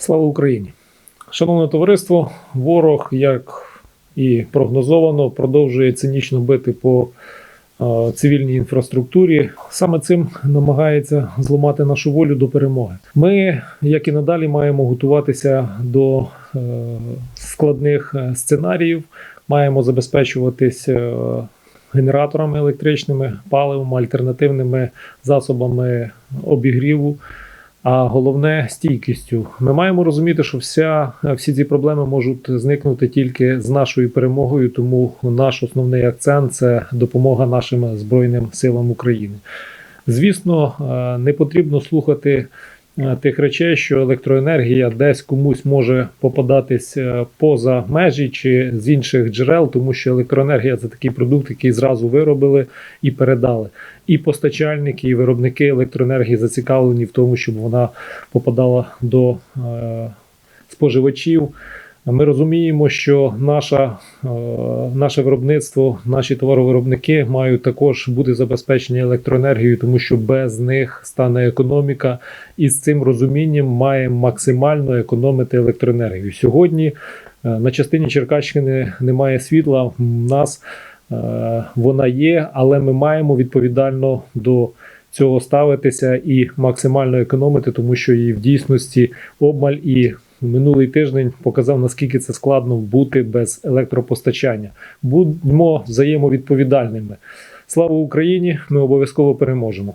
Слава Україні! Шановне товариство, ворог, як і прогнозовано, продовжує цинічно бити по цивільній інфраструктурі. Саме цим намагається зламати нашу волю до перемоги. Ми, як і надалі, маємо готуватися до е, складних е, сценаріїв, маємо забезпечуватись. е, Генераторами електричними, паливом, альтернативними засобами обігріву, а головне стійкістю. Ми маємо розуміти, що вся, всі ці проблеми можуть зникнути тільки з нашою перемогою, тому наш основний акцент це допомога нашим Збройним силам України. Звісно, е, не потрібно слухати е, тих речей, що електроенергія десь комусь може попадатись е, поза межі чи з інших джерел, тому що електроенергія це такий продукт, який зразу виробили і передали. І постачальники, і виробники електроенергії зацікавлені в тому, щоб вона попадала до е, споживачів. Ми розуміємо, що наша, е, наше виробництво, наші товаровиробники мають також бути забезпечені електроенергією, тому що без них стане економіка, і з цим розумінням маємо максимально економити електроенергію. Сьогодні е, на частині Черкащини немає світла. У нас е, вона є, але ми маємо відповідально до цього ставитися і максимально економити, тому що її в дійсності обмаль і минулий тиждень показав, наскільки це складно бути без електропостачання. Будьмо взаємовідповідальними. Слава Україні! Ми обов'язково переможемо.